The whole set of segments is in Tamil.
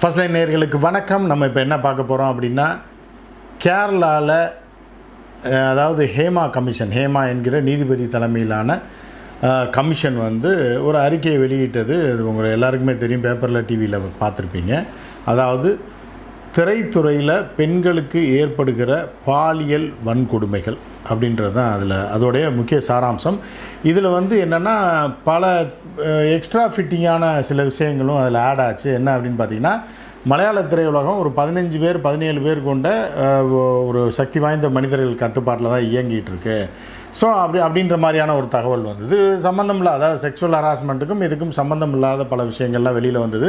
ஃபர்ஸ்ட் லைன் நேர்களுக்கு வணக்கம். நம்ம இப்போ என்ன பார்க்க போகிறோம் அப்படின்னா கேரளாவில் அதாவது ஹேமா கமிஷன் ஹேமா என்கிற நீதிபதி தலைமையிலான கமிஷன் வந்து ஒரு அறிக்கையை வெளியிட்டது. அது உங்களை எல்லாருக்குமே தெரியும். பேப்பரில் டிவியில் பார்த்துருப்பீங்க. அதாவது திரைத்துறையில் பெண்களுக்கு ஏற்படுகிற பாலியல் வன்கொடுமைகள் அப்படின்றது தான் அதில் அதோடைய முக்கிய சாராம்சம். இதில் வந்து என்னென்னா பல எக்ஸ்ட்ரா ஃபிட்டிங்கான சில விஷயங்களும் அதில் ஆட் ஆச்சு. என்ன அப்படின்னு பார்த்தீங்கன்னா மலையாள திரையுலகம் ஒரு பதினஞ்சு பேர் பதினேழு பேர் கொண்ட ஒரு சக்தி வாய்ந்த மனிதர்கள் கட்டுப்பாட்டில் தான் இயங்கிட்டு ஸோ அப்படி அப்படின்ற மாதிரியான ஒரு தகவல் வந்தது. சம்மந்தம் இல்லாத செக்ஷுவல் ஹராஸ்மெண்ட்டுக்கும் இதுக்கும் சம்மந்தம் இல்லாத பல விஷயங்கள்லாம் வெளியில் வந்தது.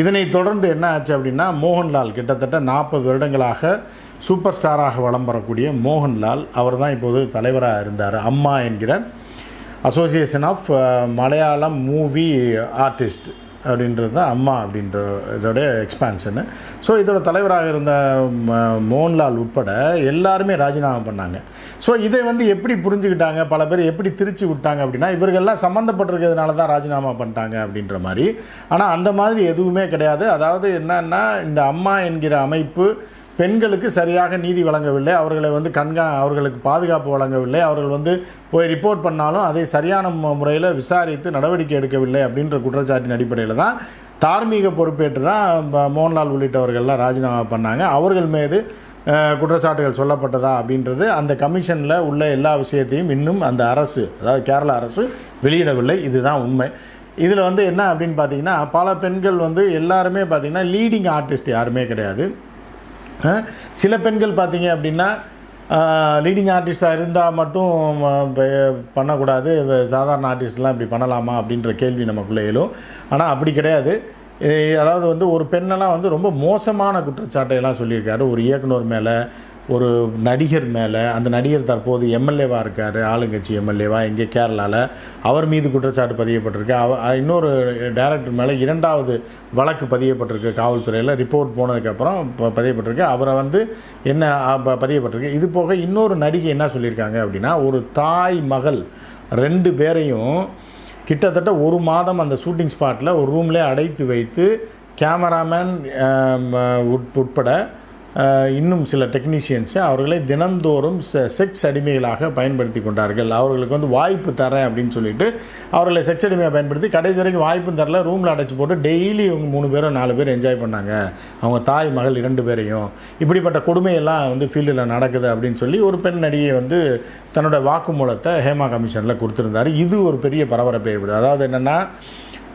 இதனை தொடர்ந்து என்ன ஆச்சு அப்படின்னா மோகன்லால் கிட்டத்தட்ட நாற்பது வருடங்களாக சூப்பர் ஸ்டாராக வலம் வரக்கூடிய மோகன்லால் அவர் தான் இப்போது தலைவராக இருந்தார். அம்மா என்கிற association of Malayalam movie artist அப்படின்றது தான் அம்மா அப்படின்ற இதோடைய எக்ஸ்பான்ஷனு ஸோ இதோட தலைவராக இருந்த ம- மோகன்லால் உட்பட எல்லாருமே ராஜினாமா பண்ணாங்க. ஸோ இதை வந்து எப்படி புரிஞ்சுக்கிட்டாங்க? பல பேர் எப்படி திரிச்சு விட்டாங்க அப்படின்னா இவர்கள்லாம் சம்மந்தப்பட்டிருக்கிறதுனால தான் ராஜினாமா பண்ணிட்டாங்க அப்படின்ற மாதிரி. ஆனால் அந்த மாதிரி எதுவுமே கிடையாது. அதாவது என்னன்னா இந்த அம்மா என்கிற அமைப்பு பெண்களுக்கு சரியாக நீதி வழங்கவில்லை. அவர்களை வந்து கண்கா அவர்களுக்கு பாதுகாப்பு வழங்கவில்லை. அவர்கள் வந்து போய் ரிப்போர்ட் பண்ணாலும் அதை சரியான முறையில் விசாரித்து நடவடிக்கை எடுக்கவில்லை அப்படின்ற குற்றச்சாட்டின் அடிப்படையில் தான் தார்மீக பொறுப்பேற்று தான் மோகன்லால் உள்ளிட்டவர்கள்லாம் ராஜினாமா பண்ணாங்க. அவர்கள் மீது குற்றச்சாட்டுகள் சொல்லப்பட்டதா அப்படின்றது அந்த கமிஷனில் உள்ள எல்லா விஷயத்தையும் இன்னும் அந்த அரசு அதாவது கேரள அரசு வெளியிடவில்லை. இதுதான் உண்மை. இதில் வந்து என்ன அப்படின்னு பார்த்தீங்கன்னா பல பெண்கள் வந்து எல்லாருமே பார்த்தீங்கன்னா லீடிங் ஆர்டிஸ்ட் யாருமே கிடையாது. சில பெண்கள் பார்த்தீங்க அப்படின்னா லீடிங் ஆர்டிஸ்டாக இருந்தால் மட்டும் பண்ணக்கூடாது. சாதாரண ஆர்டிஸ்ட்லாம் இப்படி பண்ணலாமா அப்படின்ற கேள்வி நமக்குள்ளே எழும். ஆனால் அப்படி கிடையாது. அதாவது வந்து ஒரு பெண்ணெல்லாம் வந்து ரொம்ப மோசமான குற்றச்சாட்டையெல்லாம் சொல்லியிருக்காரு. ஒரு இயக்குனர் மேலே ஒரு நடிகர் மேலே அந்த நடிகர் தற்போது எம்எல்ஏவாக இருக்கார் ஆளுங்கட்சி எம்எல்ஏவா இங்கே கேரளாவில் அவர் மீது குற்றச்சாட்டு பதியப்பட்டிருக்கு. அவ இன்னொரு டைரக்டர் மேலே இரண்டாவது வழக்கு பதியப்பட்டிருக்கு காவல்துறையில். ரிப்போர்ட் போனதுக்கப்புறம் பதியப்பட்டிருக்கு. அவரை வந்து என்ன பதியப்பட்டிருக்கு. இது போக இன்னொரு நடிகை என்ன சொல்லியிருக்காங்க அப்படின்னா ஒரு தாய் மகள் ரெண்டு பேரையும் கிட்டத்தட்ட ஒரு மாதம் அந்த ஷூட்டிங் ஸ்பாட்டில் ஒரு ரூம்லேயே அடைத்து வைத்து கேமராமேன் உட்பட இன்னும் சில டெக்னீஷியன்ஸு அவர்களை தினந்தோறும் செ- செக்ஸ் அடிமைகளாக பயன்படுத்தி கொண்டார்கள். அவர்களுக்கு வந்து வாய்ப்பு தரேன் அப்படின்னு சொல்லிட்டு அவர்களை செக்ஸ் அடிமையாக பயன்படுத்தி கடைசி வரைக்கும் வாய்ப்பும் தரல ரூமில் அடைச்சி போட்டு டெய்லி இவங்க மூணு பேரும் நாலு பேர் என்ஜாய் பண்ணாங்க. அவங்க தாய் மகள் இரண்டு பேரையும். இப்படிப்பட்ட கொடுமையெல்லாம் வந்து ஃபீல்டில் நடக்குது அப்படின்னு சொல்லி ஒரு பெண் நடிகை வந்து தன்னோட வாக்குமூலத்தை ஹேமா கமிஷனில் கொடுத்துருந்தாரு. இது ஒரு பெரிய பரபரப்பை ஏற்படுது அதாவது என்னென்னா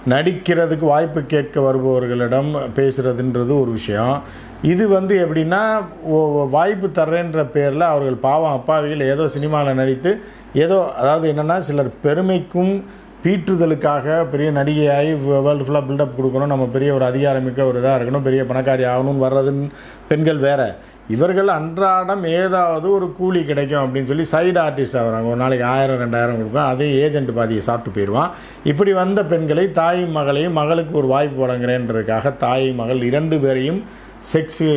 நடிக்கிறதுக்கு வாய்ப்பு கேட்க வருபவர்களிடம் பேசுகிறதுன்றது ஒரு விஷயம். இது வந்து எப்படின்னா ஓ- வாய்ப்பு தர்றேன்ற பேரில் அவர்கள் பாவம் அப்பாவிகள் ஏதோ சினிமாவில் நடித்து ஏதோ அதாவது என்னென்னா சிலர் பெருமைக்கும் பீற்றுதலுக்காக பெரிய நடிகையாகி வேர்ல்டு ஃபுல்லாக பில்டப் கொடுக்கணும். நம்ம பெரிய ஒரு அதிகாரமிக்க ஒரு இதாக இருக்கணும். பெரிய பணக்காரி ஆகணும்னு வர்றதுன்னு பெண்கள் வேறு. இவர்கள் அன்றாடம் ஏதாவது ஒரு கூலி கிடைக்கும் அப்படின்னு சொல்லி சைடு ஆர்டிஸ்டாக வராங்க. ஒரு நாளைக்கு ஆயிரம் ரெண்டாயிரம் கொடுக்கும். அதே ஏஜென்ட் பாதியை சாப்பிட்டு போயிடுவான். இப்படி வந்த பெண்களை தாய் மகளையும் மகளுக்கு ஒரு வாய்ப்பு வழங்குறேன்றதுக்காக தாய் மகள் இரண்டு பேரையும் செக்ஸு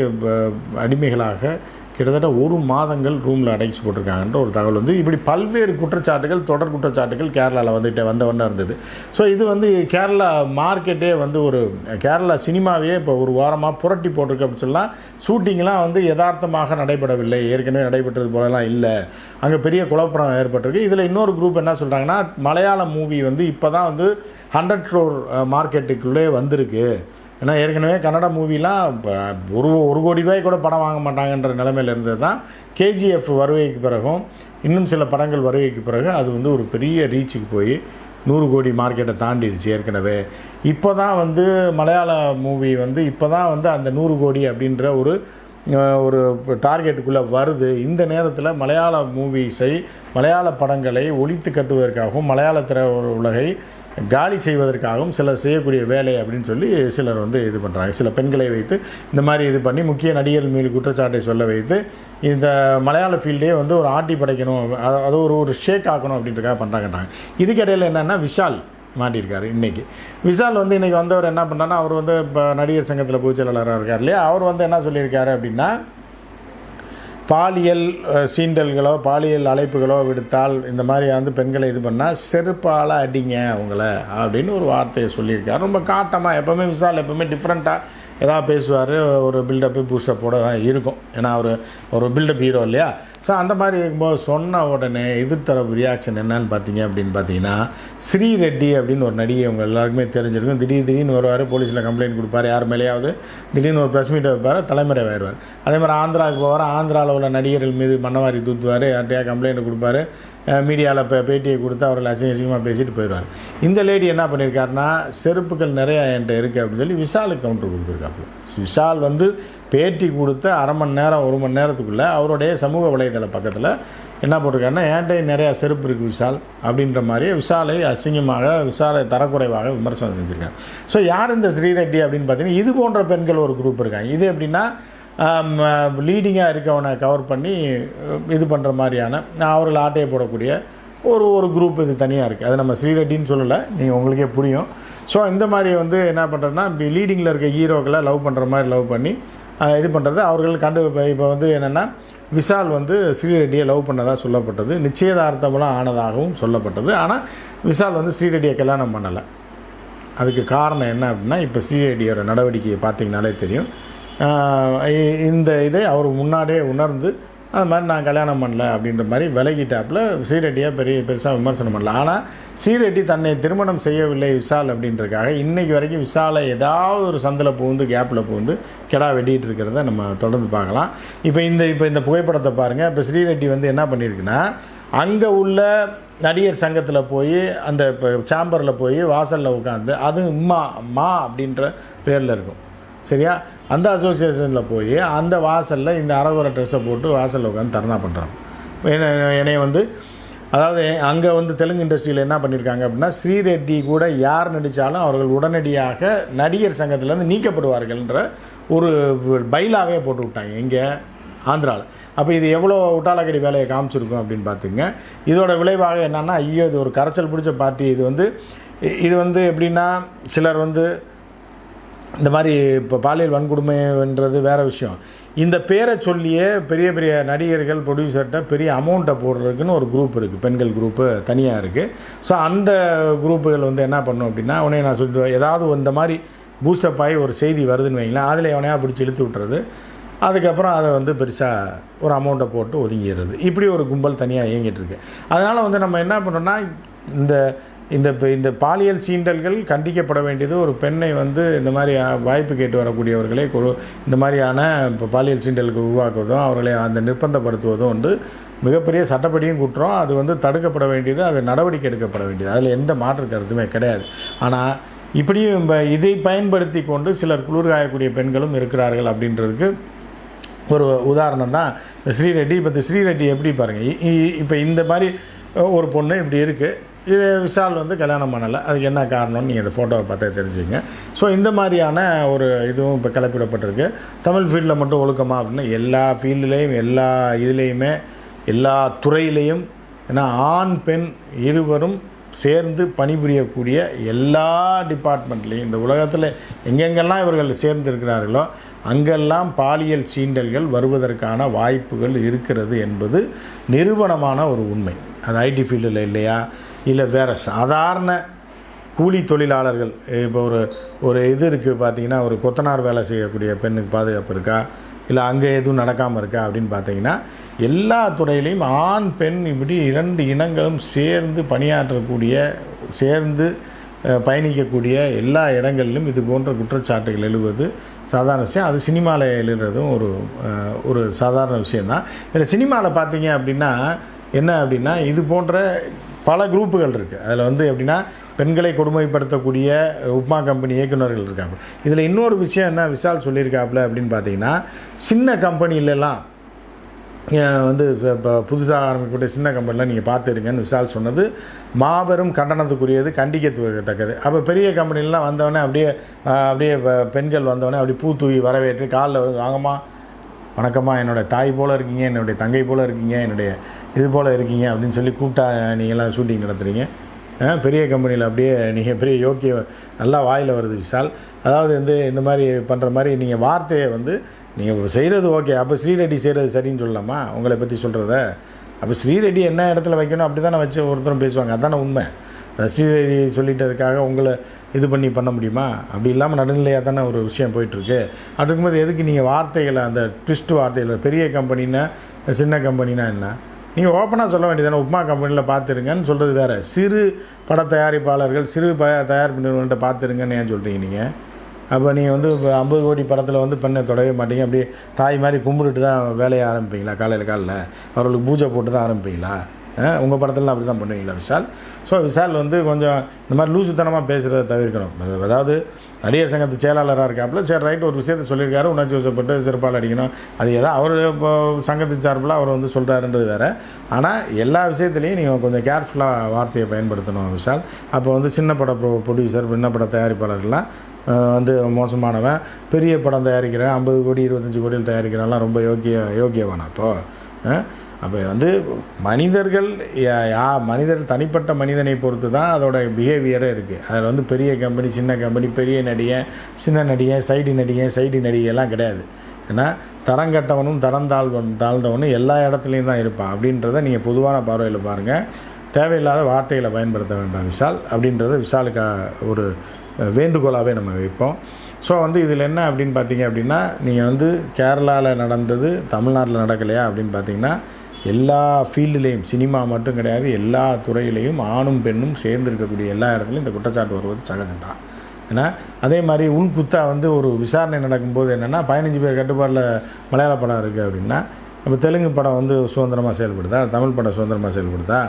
அடிமைகளாக கிட்டத்தட்ட ஒரு மாதங்கள் ரூமில் அடைச்சி போட்டிருக்காங்கன்ற ஒரு தகவல் வந்து இப்படி பல்வேறு குற்றச்சாட்டுகள் தொடர் குற்றச்சாட்டுகள் கேரளாவில் வந்துட்டு வந்தவண்ணா இருந்தது. ஸோ இது வந்து கேரளா மார்க்கெட்டே வந்து ஒரு கேரளா சினிமாவையே இப்போ ஒரு வாரமாக புரட்டி போட்டிருக்கு அப்படின்னு சொல்லலாம் ஷூட்டிங்லாம் வந்து யதார்த்தமாக நடைபெறவில்லை. ஏற்கனவே நடைபெற்றது போலலாம் இல்லை. அங்கே பெரிய குழப்பம் ஏற்பட்டிருக்கு. இதில் இன்னொரு குரூப் என்ன சொல்கிறாங்கன்னா மலையாள மூவி வந்து இப்போ தான் வந்து ஹண்ட்ரட் க்ரோர் மார்க்கெட்டுக்குள்ளே வந்திருக்கு. ஏன்னா ஏற்கனவே கன்னட மூவிலாம் இப்போ ஒரு ஒரு கோடி ரூபாய் கூட படம் வாங்க மாட்டாங்கன்ற நிலைமையில் இருந்தது தான். கேஜிஎஃப் வருகைக்கு பிறகும் இன்னும் சில படங்கள் வருகைக்கு பிறகு அது வந்து ஒரு பெரிய ரீச்சுக்கு போய் நூறு கோடி மார்க்கெட்டை தாண்டிடுச்சு ஏற்கனவே. இப்போ தான் வந்து மலையாள மூவி வந்து இப்போ தான் வந்து அந்த நூறு கோடி அப்படின்ற ஒரு ஒரு டார்கெட்டுக்குள்ளே வருது. இந்த நேரத்தில் மலையாள மூவிஸை மலையாள படங்களை ஒழித்து கட்டுவதற்காகவும் மலையாள திரை உலகை காலி செய்வதற்காகவும் சிலர் செய்யக்கூடிய வேலை அப்படின்னு சொல்லி சிலர் வந்து இது பண்ணுறாங்க சில பெண்களை வைத்து இந்த மாதிரி இது பண்ணி முக்கிய நடிகர்கள் மீது குற்றச்சாட்டை சொல்ல வைத்து இந்த மலையாள ஃபீல்டே வந்து ஒரு ஆட்டி படைக்கணும் அது ஒரு ஒரு ஷேக் ஆக்கணும் அப்படின்றக்காக பண்ணுறாங்கன்றாங்க இதுக்கிடையில் என்னென்னா விஷால் மாட்டியிருக்காரு இன்றைக்கி விஷால் வந்து இன்றைக்கி வந்தவர் என்ன பண்ணாருன்னா அவர் வந்து இப்போ நடிகர் சங்கத்தில் பொதுச் இருக்கார் இல்லையா? அவர் வந்து என்ன சொல்லியிருக்காரு அப்படின்னா பாலியல் சீண்டல்களோ பாலியல் அழைப்புகளோ விடுத்தால் இந்த மாதிரி வந்து பெண்களை இது பண்ணால் செருப்பால் அடிங்க அவங்கள அப்படின்னு ஒரு வார்த்தையை சொல்லியிருக்காரு. ரொம்ப காட்டமாக எப்போவுமே விசால் எப்போவுமே டிஃப்ரெண்ட்டாக ஏதாவது பேசுவார் ஒரு பில்டப்பு பூஸ்டப்போட தான் இருக்கும். ஏன்னா அவர் ஒரு பில்டப் ஹீரோ இல்லையா? ஸோ அந்த மாதிரி இருக்கும்போது சொன்ன உடனே எதிர்த்தரப்பு ரியாக்ஷன் என்னன்னு பார்த்தீங்க அப்படின்னு பார்த்தீங்கன்னா ஸ்ரீ ரெட்டி அப்படின்னு ஒரு நடிகை அவங்க எல்லாருக்குமே தெரிஞ்சிருக்கும். திடீர் திடீர்னு வருவார் போலீஸில் கம்ப்ளைண்ட் கொடுப்பார் யார் மேலேயாவது திடீர்னு ஒரு ப்ரெஸ் மீட் வைப்பார் தலைமுறை ஆயிடுவார். அதே மாதிரி ஆந்திராவுக்கு போவார் ஆந்திராவில் உள்ள நடிகர்கள் மீது மண்ணவாரி தூத்துவார் யார்கிட்டயா கம்ப்ளைண்ட் கொடுப்பாரு மீடியாவில் இப்போ பேட்டியை கொடுத்து அவர்கள் அசிங்க அசிங்கமாக பேசிட்டு போயிடுவார். இந்த லேடி என்ன பண்ணியிருக்காருன்னா செருப்புகள் நிறையா என்கிட்ட இருக்குது அப்படின்னு சொல்லி விஷாலுக்கு கவுண்டர் கொடுத்துருக்காப்புல. விஷால் வந்து பேட்டி கொடுத்த அரை மணி நேரம் ஒரு மணி நேரத்துக்குள்ளே அவருடைய சமூக வலைதள பக்கத்தில் என்ன போட்டிருக்காருன்னா என்கிட்ட நிறையா செருப்பு இருக்குது விஷால்? அப்படின்ற மாதிரி விஷாலை அசிங்கமாக விஷாலை தரக்குறைவாக விமர்சனம் செஞ்சுருக்காங்க ஸோ யார் இந்த ஸ்ரீரெட்டி அப்படின்னு பார்த்தீங்கன்னா இது போன்ற பெண்கள் ஒரு குரூப் இருக்காங்க. இது எப்படின்னா லீடிங்காக இருக்கவனை கவர் பண்ணி இது பண்ணுற மாதிரியான அவர்கள் ஆட்டையை போடக்கூடிய ஒரு ஒரு குரூப் இது தனியாக இருக்குது அது நம்ம ஸ்ரீரெட்டின்னு சொல்லலை. நீங்கள் உங்களுக்கே புரியும். ஸோ இந்த மாதிரி வந்து என்ன பண்ணுறதுனா இப்போ லீடிங்கில் இருக்க ஹீரோக்களை லவ் பண்ணுற மாதிரி லவ் பண்ணி இது பண்ணுறது அவர்கள் கண்டு இப்போ வந்து என்னென்னா விஷால் வந்து ஸ்ரீரெட்டியை லவ் பண்ணதாக சொல்லப்பட்டது. நிச்சயதார்த்தமெல்லாம் ஆனதாகவும் சொல்லப்பட்டது. ஆனால் விஷால் வந்து ஸ்ரீரெட்டியை கல்யாணம் பண்ணலை. அதுக்கு காரணம் என்ன அப்படின்னா இப்போ ஸ்ரீரெட்டியோட நடவடிக்கையை பார்த்தீங்கனாலே தெரியும். இந்த இதை அவர் முன்னாடியே உணர்ந்து அது மாதிரி நான் கல்யாணம் பண்ணல அப்படின்ற மாதிரி விலகிட்டாப்பில் ஸ்ரீரெட்டியை பெரிய பெருசாக விமர்சனம் பண்ணல. ஆனால் ஸ்ரீரெட்டி தன்னை திருமணம் செய்யவில்லை விஷால் அப்படின்றதுக்காக இன்றைக்கி வரைக்கும் விஷாலை ஏதாவது ஒரு சந்தில் புகுந்து கேப்பில் புகுந்து கெடா வெட்டிகிட்டு இருக்கிறத நம்ம தொடர்ந்து பார்க்கலாம். இப்போ இந்த இப்போ இந்த புகைப்படத்தை பாருங்கள் இப்போ ஸ்ரீரெட்டி வந்து என்ன பண்ணியிருக்குன்னா அங்கே உள்ள நடிகர் சங்கத்தில் போய் அந்த இப்போ சாம்பரில் போய் வாசலில் உட்காந்து அது மா மா அப்படின்ற பேரில் இருக்கும். சரியா? அந்த அசோசியேஷனில் போய் அந்த வாசலில் இந்த அரகுர ட்ரெஸ்ஸை போட்டு வாசலில் உட்காந்து தர்ணா பண்ணுறாங்க என்னைய வந்து அதாவது அங்கே வந்து தெலுங்கு இண்டஸ்ட்ரியில் என்ன பண்ணியிருக்காங்க அப்படின்னா ஸ்ரீரெட்டி கூட யார் நடித்தாலும் அவர்கள் உடனடியாக நடிகர் சங்கத்திலேருந்து நீக்கப்படுவார்கள்ன்ற ஒரு பைலாவே போட்டு விட்டாங்க இங்கே ஆந்திராவில் அப்போ இது எவ்வளோ உட்டாலக்கடி வேலையை காமிச்சிருக்கும் அப்படின்னு பார்த்துங்க இதோட விளைவாக என்னென்னா ஐயோ இது ஒரு கரைச்சல் பிடிச்ச பார்ட்டி. இது வந்து இது வந்து எப்படின்னா சிலர் வந்து இந்த மாதிரி இப்போ பாலியல் வன்கொடுமைன்றது வேறு விஷயம். இந்த பேரை சொல்லியே பெரிய பெரிய நடிகர்கள் ப்ரொடியூசர்கிட்ட பெரிய அமௌண்ட்டை போடுறதுக்குன்னு ஒரு குரூப் இருக்குது பெண்கள் குரூப்பு தனியாக இருக்குது ஸோ அந்த குரூப்புகள் வந்து என்ன பண்ணும் அப்படின்னா உடனே நான் சொல்லிடுவேன் ஏதாவது இந்த மாதிரி பூஸ்டப் ஆகி ஒரு செய்தி வருதுன்னு வைங்களேன் அதில் எவனையா பிடிச்சி இழுத்து விட்டுறது அதுக்கப்புறம் அதை வந்து பெருசாக ஒரு அமௌண்ட்டை போட்டு ஒதுங்கிடுறது. இப்படி ஒரு கும்பல் தனியாக இயங்கிட்டு இருக்கு. அதனால் வந்து நம்ம என்ன பண்ணோம்னா இந்த இந்த இந்த பாலியல் சீண்டல்கள் கண்டிக்கப்பட வேண்டியது ஒரு பெண்ணை வந்து இந்த மாதிரி வாய்ப்பு கேட்டு வரக்கூடியவர்களை இந்த மாதிரியான இப்போ பாலியல் சீண்டலுக்கு உருவாக்குவதும் அவர்களை அந்த நிர்பந்தப்படுத்துவதும் வந்து மிகப்பெரிய சட்டப்படியும் குற்றம். அது வந்து தடுக்கப்பட வேண்டியது அது நடவடிக்கை எடுக்கப்பட வேண்டியது. அதில் எந்த மாற்று கருத்துமே கிடையாது. ஆனால் இப்படியும் இதை பயன்படுத்தி கொண்டு சிலர் குளிர்காயக்கூடிய பெண்களும் இருக்கிறார்கள் அப்படின்றதுக்கு ஒரு உதாரணம் தான் இந்த ஸ்ரீரெட்டி இப்போ இந்த ஸ்ரீரெட்டி எப்படி பாருங்கள் இப்போ இந்த மாதிரி ஒரு பொண்ணு இப்படி இருக்குது இது விஷால் வந்து கல்யாணம் பண்ணலை. அதுக்கு என்ன காரணம்னு நீங்கள் இந்த ஃபோட்டோவை பார்த்தே தெரிஞ்சுங்க. ஸோ இந்த மாதிரியான ஒரு இதுவும் இப்போ கிளப்பிடப்பட்டிருக்கு. தமிழ் ஃபீல்டில் மட்டும் ஒழுக்கமாக அப்படின்னா எல்லா ஃபீல்டுலேயும் எல்லா இதுலேயுமே எல்லா துறையிலையும் ஏன்னா ஆண் பெண் இருவரும் சேர்ந்து பணிபுரியக்கூடிய எல்லா டிபார்ட்மெண்ட்லேயும் இந்த உலகத்தில் எங்கெங்கெல்லாம் இவர்கள் சேர்ந்து இருக்கிறார்களோ அங்கெல்லாம் பாலியல் சீண்டல்கள் வருவதற்கான வாய்ப்புகள் இருக்கிறது என்பது நிறுவனமான ஒரு உண்மை. அது ஐடி ஃபீல்டில் இல்லையா? இல்லை வேறு சாதாரண கூலி தொழிலாளர்கள் இப்போ ஒரு ஒரு இது இருக்குது பார்த்தீங்கன்னா ஒரு கொத்தனார் வேலை செய்யக்கூடிய பெண்ணுக்கு பாதுகாப்பு இருக்கா? இல்லை அங்கே எதுவும் நடக்காமல் இருக்கா அப்படின்னு பார்த்தீங்கன்னா எல்லா துறையிலையும் ஆண் பெண் இப்படி இரண்டு இனங்களும் சேர்ந்து பணியாற்றக்கூடிய சேர்ந்து பயணிக்கக்கூடிய எல்லா இடங்களிலும் இது போன்ற குற்றச்சாட்டுகள் எழுவது சாதாரண விஷயம். அது சினிமாவில் எழுதுறதும் ஒரு ஒரு சாதாரண விஷயந்தான் இதில் சினிமாவில் பார்த்தீங்க அப்படின்னா என்ன அப்படின்னா இது போன்ற பல குரூப்புகள் இருக்குது அதில் வந்து எப்படின்னா பெண்களை கொடுமைப்படுத்தக்கூடிய உப்மா கம்பெனி இயக்குனர்கள் இருக்காங்க. இதில் இன்னொரு விஷயம் என்ன விஷால் சொல்லியிருக்காப்புல அப்படின்னு பார்த்தீங்கன்னா சின்ன கம்பெனிலலாம் வந்து இப்போ புதுசாக ஆரம்பிக்கக்கூடிய சின்ன கம்பெனிலாம் நீங்கள் பார்த்துருங்கன்னு விஷால் சொன்னது மாபெரும் கண்டனத்துக்குரியது கண்டிக்கத்தக்கது. அப்போ பெரிய கம்பெனிலாம் வந்தவொடனே அப்படியே அப்படியே பெண்கள் வந்தவொடனே அப்படியே பூ தூவி வரவேற்று காலில் வாங்கம்மா வணக்கம்மா என்னோடய தாய் போல் இருக்கீங்க என்னுடைய தங்கை போல் இருக்கீங்க என்னுடைய இது போல் இருக்கீங்க அப்படின்னு சொல்லி கூப்பிட்டா நீங்களாம் ஷூட்டிங் நடத்துகிறீங்க பெரிய கம்பெனியில் அப்படியே நீங்கள் பெரிய யோக்கிய நல்லா வாயில் வருது விஷால் அதாவது வந்து இந்த மாதிரி பண்ணுற மாதிரி நீங்கள் வார்த்தையை வந்து நீங்கள் செய்கிறது ஓகே அப்போ ஸ்ரீரெட்டி செய்கிறது சரின்னு சொல்லலாமா? உங்களை பற்றி சொல்கிறத அப்போ ஸ்ரீரெட்டி என்ன இடத்துல வைக்கணும் அப்படி தானே வச்சு ஒருத்தரும் பேசுவாங்க. அதானே உண்மை. ஸ்ரீரெடி சொல்லிட்டதுக்காக உங்களை இது பண்ணி பண்ண முடியுமா? அப்படி இல்லாமல் நடுநிலையாக தானே ஒரு விஷயம் போயிட்டுருக்கு. அப்படி இருக்கும்போது எதுக்கு நீங்கள் வார்த்தைகளை அந்த ட்விஸ்ட் வார்த்தைகளை பெரிய கம்பெனின்னா சின்ன கம்பெனினா என்ன? நீங்கள் ஓப்பனாக சொல்ல வேண்டியதானே உப்மா கம்பெனியில் பார்த்துருங்கன்னு சொல்கிறது வேறு. சிறு பட தயாரிப்பாளர்கள் சிறு ப தயாரிப்பு நிறுவனத்தை பார்த்துருங்கன்னு ஏன் சொல்கிறீங்க நீங்கள் அப்போ நீங்கள் வந்து இப்போ ஐம்பது கோடி படத்தில் வந்து பெண்ணை தொடவே மாட்டீங்க. அப்படியே தாய் மாதிரி கும்பிட்டுட்டு தான் வேலையை ஆரம்பிப்பீங்களா? காலையில் காலையில். அவர்களுக்கு பூஜை போட்டு தான் ஆரம்பிப்பீங்களா? உங்கள் படத்துலலாம் அப்படி தான் பண்ணுவீங்களா விஷால்? ஸோ விஷால் வந்து கொஞ்சம் இந்த மாதிரி லூசுத்தனமாக பேசுகிறத தவிர்க்கணும். அதாவது நடிகர் சங்கத்து செயலாளராக இருக்காப்புல சரி ரைட் ஒரு விஷயத்தை சொல்லியிருக்காரு. உணர்ச்சி வசப்பட்டு சிறப்பால் அடிக்கணும் அது ஏதோ அவர் இப்போ சங்கத்து சார்பில் அவர் வந்து சொல்கிறாருன்றது வேறு. ஆனால் எல்லா விஷயத்துலையும் நீங்கள் கொஞ்சம் கேர்ஃபுல்லாக வார்த்தையை பயன்படுத்தணும் விஷால். அப்போ வந்து சின்ன பட ப்ரொ ப்ரொடியூசர் சின்ன பட தயாரிப்பாளர்கள்லாம் வந்து மோசமானவன். பெரிய படம் தயாரிக்கிறேன் ஐம்பது கோடி இருபத்தஞ்சி கோடியில் தயாரிக்கிறான்லாம் ரொம்ப யோக்கிய யோக்கியவானா அப்போது அப்போ வந்து மனிதர்கள் யா- மனிதர் தனிப்பட்ட மனிதனை பொறுத்து தான் அதோட பிஹேவியரே இருக்குது அதில் வந்து பெரிய கம்பெனி சின்ன கம்பெனி பெரிய நடிகன் சின்ன நடிகன் சைடு நடிகன் சைடு நடிகையெல்லாம் கிடையாது. ஏன்னா தரம் கட்டவனும் தரம் தாழ்வன் தாழ்ந்தவனும் எல்லா இடத்துலையும் தான் இருப்பான். அப்படின்றத நீங்கள் பொதுவான பார்வையில் பாருங்கள் தேவையில்லாத வார்த்தைகளை பயன்படுத்த வேண்டாம் விஷால். அப்படின்றத விஷாலுக்கு ஒரு வேண்டுகோளாகவே நம்ம வைப்போம். ஸோ வந்து இதில் என்ன அப்படின்னு பார்த்தீங்க அப்படின்னா நீங்கள் வந்து கேரளாவில் நடந்தது தமிழ்நாட்டில் நடக்கலையா அப்படின்னு பார்த்தீங்கன்னா எல்லா ஃபீல்டுலேயும் சினிமா மட்டும் கிடையாது எல்லா துறையிலையும் ஆணும் பெண்ணும் சேர்ந்து இருக்கக்கூடிய எல்லா இடத்துலையும் இந்த குற்றச்சாட்டு வருவது சகஜம்தான் ஏன்னா அதே மாதிரி உள்குத்தா வந்து ஒரு விசாரணை நடக்கும்போது என்னென்னா பதினஞ்சு பேர் கட்டுப்பாட்டில் மலையாள படம் இருக்குது அப்படின்னா இப்போ தெலுங்கு படம் வந்து சுதந்திரமாக செயல்படுதா? தமிழ் படம் சுதந்திரமாக செயல்படுதா?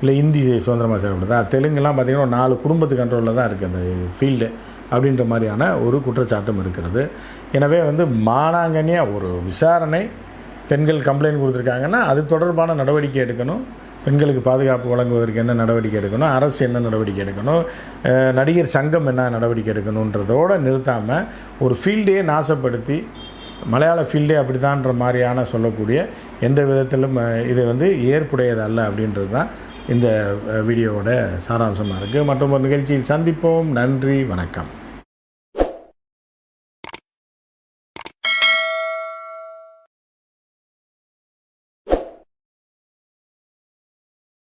இல்லை ஹிந்தி சுதந்திரமாக செயல்படுதா தெலுங்குலாம் பார்த்திங்கன்னா நாலு குடும்பத்து கண்ட்ரோலில் தான் இருக்குது அந்த ஃபீல்டு அப்படின்ற மாதிரியான ஒரு குற்றச்சாட்டும் இருக்கிறது. எனவே வந்து மானாங்கண்ணியாக ஒரு விசாரணை பெண்கள் கம்ப்ளைண்ட் கொடுத்துருக்காங்கன்னா அது தொடர்பான நடவடிக்கை எடுக்கணும். பெண்களுக்கு பாதுகாப்பு வழங்குவதற்கு என்ன நடவடிக்கை எடுக்கணும்? அரசு என்ன நடவடிக்கை எடுக்கணும்? நடிகர் சங்கம் என்ன நடவடிக்கை எடுக்கணுன்றதோடு நிறுத்தாமல் ஒரு ஃபீல்டையே நாசப்படுத்தி மலையாள ஃபீல்டே அப்படிதான்ற மாதிரியான சொல்லக்கூடிய எந்த விதத்திலும் இது வந்து ஏற்புடையதல்ல அப்படின்றது தான் இந்த வீடியோவோட சாராம்சமாக இருக்குது மற்றும் ஒரு நிகழ்ச்சியில் சந்திப்போம். நன்றி வணக்கம்.